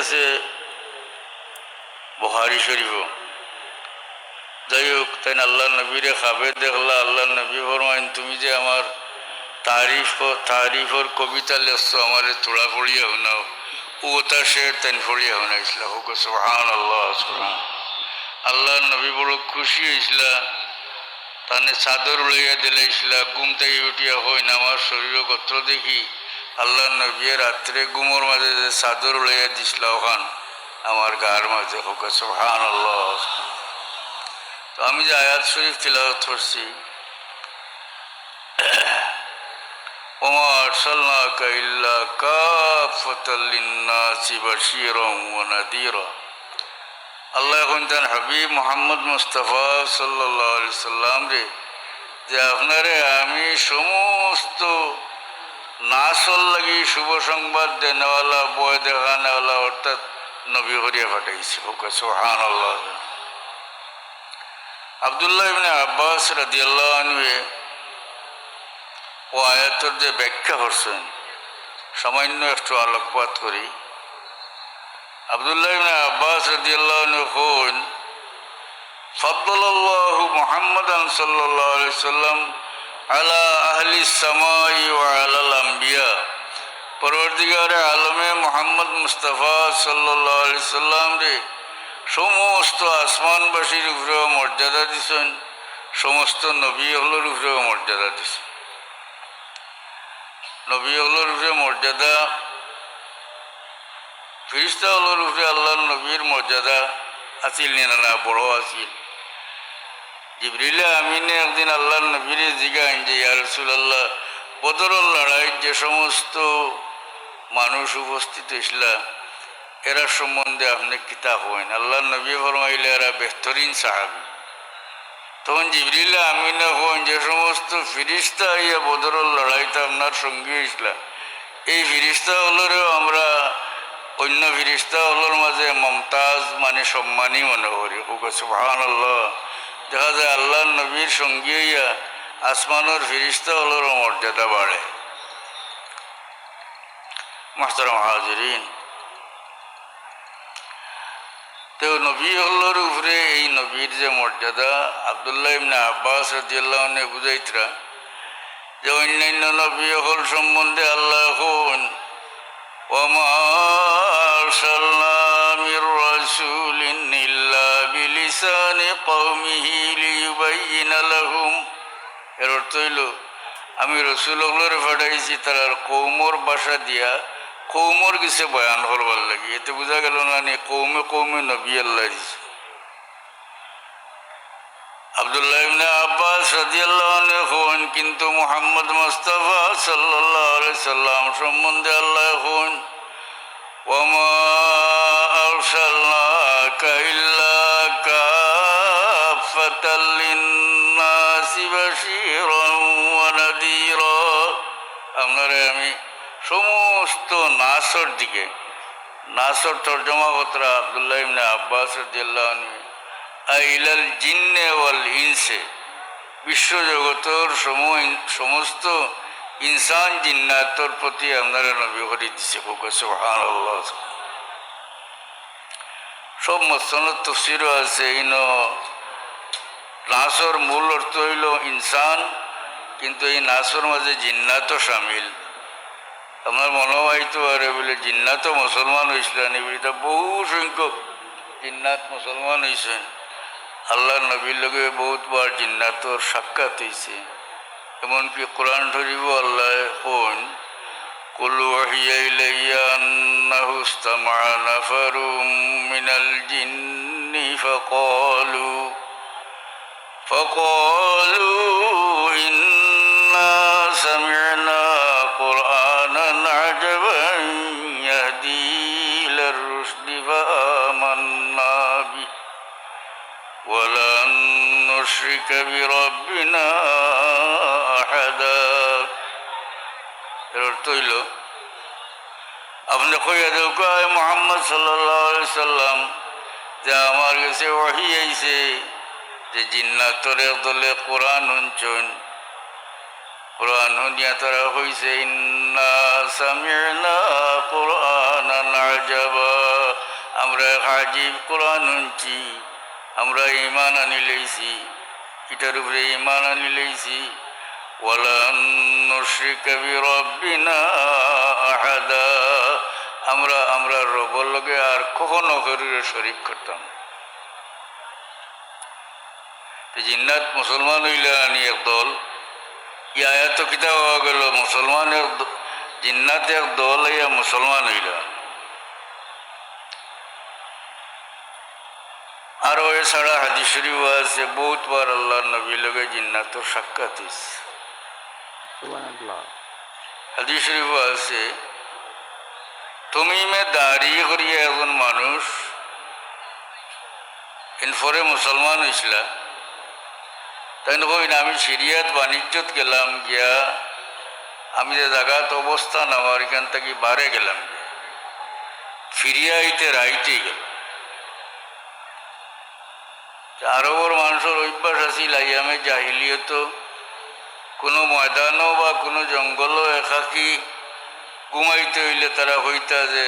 আছে বহারি শরীফ। যাই হোক তাই আল্লাহ নবীরে খাবে দেখলা আল্লাহ নবী ফরমাইন, তুমি যে আমার তারিফ তারিফর কবিতা লেখছো, আমার তোড়া পড়িয়া শোনাও ওটা সে তেন পড়িয়া শোনাইছিলা হোক সোহান আল্লাহ আল্লাহ নবী বড় খুশি হয়েছিলা তানে চাদর উড়াইয়া দিলাইছিলা ঘুম থেকে উঠিয়া হয় না আমার শরীর গত্র দেখি আল্লাহ নবীয়ে রাত্রে ঘুমোর মাঝে যে চাদর উড়াইয়া দিছিল ওখান, আমার গার মাঝে হোক সোহান আল্লাহ তো আমি যে আয়াত শরীফ তিলাওয়াত করছি নাযীরা আল্লাহ মুস্তাফা রে, যে আপনারে আমি সমস্ত নাসল লাগি শুভ সংবাদ দেনেওয়ালা বয় দেখানেওয়ালা অর্থাৎ নবী হরিয়া ফাটাইছে ওকে সোহান আল্লাহ আবদুল্লাহ ইবনে আব্বাস রাদিয়াল্লাহ আনবে ও আয়াতর যে ব্যাখ্যা করছেন সামান্য একটু আলোকপাত করি আবদুল্লাহ ইবনে আব্বাস রাদিয়াল্লাহ আনবে হন ফদ্দুল্লাহ মোহাম্মদ সাল্লাহ সাল্লাম আলা আলমে মোহাম্মদ মুস্তফা সাল্লি আলি সাল্লাম রে সমস্ত আসমানবাসীর উপরেও মর্যাদা দিছেন সমস্ত নবী হলর উপরেও মর্যাদা দিছেন নবী হলর উপরে মর্যাদা ফিরিস্তা হলর উপরে আল্লাহ নবীর মর্যাদা আছিল না বড় আছিল জিবরিলে আমিনে একদিন আল্লাহ নবীর জিগাইন যে, ইয়া রসুল্লাহ বদরল লড়াইয়ের যে সমস্ত মানুষ উপস্থিত হয়েছিল এরা সম্বন্ধে আপনি কিতাব হইন। আল্লাহ নবী ফরমাইলে, এরা বেহতরিন সাহাবি। তখন জিবরিলে আমিনে হইন, যে সমস্ত ফিরিস্তা ইয়া বদরল লড়াইতে আপনার সঙ্গী হয়েছিল এই ফিরিস্তা হলেও আমরা অন্য ফিরিস্তা হলোর মাঝে মমতাজ মানে সম্মানই মনে করি। সুবহান আল্লাহ দেখা যায় আল্লাহ নবীর সঙ্গে হইয়া আসমানোর ফিরিস্তা হলোর মর্যাদা বাড়ে। মাস্টার হাজরিন। তো নবী হল্লোর উপরে এই নবীর যে মর্যাদা, আবদুল্লাহ ইমনি আব্বাস রাজিয়াল্লাহনে বুঝাইতরা, যে অন্যান্য নবী হল সম্বন্ধে আল্লাহ হন। ওমা সাল্লামির রসুল নীল এর অর্থ হইল, আমি রসুলগুলোর ফাটাইছি, তার কৌমর বাসা দিয়া কৌমর কিছু বয়ান করবার লাগে। এতে বোঝা গেল না, নি কৌমে কৌমে নবী আল্লাহ দিছে। আব্বাস কিন্তু সাল্লাম সম্বন্ধে আল্লাহ আপনারে আমি সমস্ত নাসর দিকে, নাসর তর্জমা কতরা আবদুল্লাহ ইবনে আব্বাস আইলাল জিন্নে ওয়াল ইনসে। বিশ্বজগতর সমস্ত ইনসান জিন্নাতর প্রতি আপনারা নবী করে দিছে সব মসনত তফসিরও আছে, ইন নাসর মূল অর্থ হইল ইনসান কিন্তু এই নাসর মাঝে জিন্নাতও সামিল আপনার মনে হয়তো আরে বলে জিন্নাতও মুসলমান হয়েছিল নিবিড়িত বহু সংখ্যক জিন্নাত মুসলমান হয়েছেন আল্লাহ নবীর লগে বহুতবার জিন্নাতর সাক্ষাৎ হয়েছে এমনকি কোরআন শরীফ আল্লাহ কোন قل وحي إلي أنه استمع نفر من الجن فقالوا فقالوا إنا سمعنا قرآنا عجبا يهدي إلى الرشد فآمنا به ولن نشرك بربنا أحدا এর অর্থ হইল আপনি কইয়া দেও কয় মোহাম্মদ সাল্লাহ সাল্লাম যে আমার কাছে ওহি আইছে যে জিন্নাতরে দলে কোরআন হুঞ্চন কোরআন হুনিয়া তারা হইছে ইন্না কোরআন আমরা হাজিব কোরআন শুনছি, আমরা ইমান আনি লইছি। এটার উপরে ইমান আনি লইছি। ওয়ালান নুশরিকা বিরাব্বিনা আহাদা। আমরা আমরা রবর লগে আর কখনো শরীরে করতাম না। জিন্নাত মুসলমান হইলে আনি এক দল। ই আয়াত কিতা হওয়া গেল মুসলমানের দ- জিন্নাত এক দল ইয়া মুসলমান হইল। আরও এছাড়া হাদিস শরীফ আছে বহুতবার আল্লাহ নবী লগে জিন্নাতর সাক্ষাৎ হয়েছে হাদিস শরীফ আছে তুমি মে দাঁড়িয়ে করিয়া একজন মানুষ এরপরে মুসলমান হয়েছিলা তাই কইন আমি সিরিয়াত বাণিজ্যত গেলাম গিয়া, আমি যে জায়গাত অবস্থান আমার, এখান থেকে বারে গেলাম ফিরিয়া আইতে রাইতেই গেল আরবর মানুষের অভ্যাস আছিল আইয়ামে জাহিলিয়ত, কোনো ময়দানও বা কোনো জঙ্গলও একাকি ঘুমাইতে হইলে তারা হইতা যে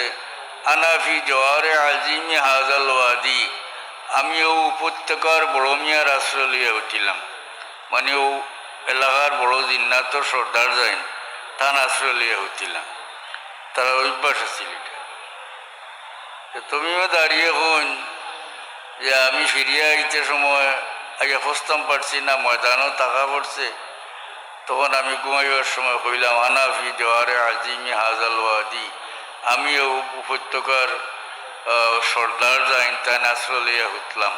আনাফি জোয়ারে আজিমি হাজাল ওয়াদি। আমি ও উপত্যকার বড় মিয়ার আশ্রয় লিয়ে উঠিলাম। মানে ও এলাকার বড় জিন্নাত সর্দার যাইন তান আশ্রয় লিয়ে তারা অভ্যাস আছিল তো তুমিও দাঁড়িয়ে হন যে আমি ফিরিয়ে আইতে সময় আগে ফস্তাম পারছি না, ময়দানও টাকা পড়ছে। তখন আমি ঘুমাইবার সময় কইলাম আনাফি জোয়ারে আজিমি হাজাল ওয়াদি, আমিও উপত্যকার সর্দার যাইন তাই নাসর লিয়া উঠলাম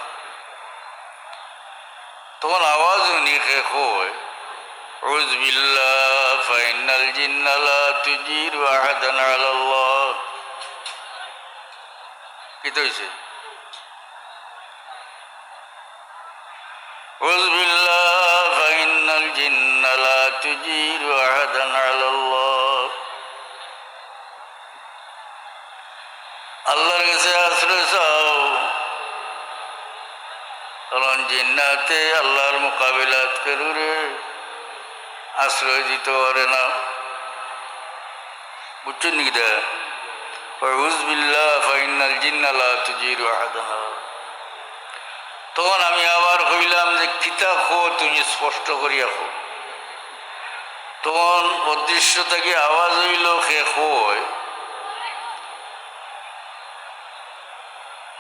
তখন আওয়াজ উনি শেষ হয় عوذ بالله فإن الجن لا تجير أحدا على الله কি তো হয়েছে عوذ بالله فإن الجن لا تجير أحدا على الله আল্লাহর কাছে আশ্রয় চাও কারণ জিন্নাতে আল্লাহর মোকাবিলাত করুরে আশ্রয় দিতে পারে না। বুঝছেন তুজির তখন আমি আবার কইলাম যে কিতা খো, তুমি স্পষ্ট করিয়া খো। তখন অদৃশ্য থেকে আওয়াজ হইল সে হয়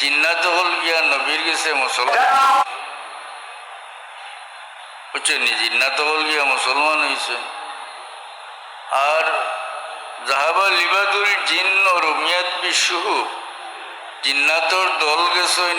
জিন্নাত হল গিয়া নবীর গেছে মুসলমান। বুঝছেন জিন্নাত হল গিয়া মুসলমান হয়েছে আর জাহাবা লিবাদুল জিন্ন রুমিয়াত বিশুহু জিন্নাতর দল গেছে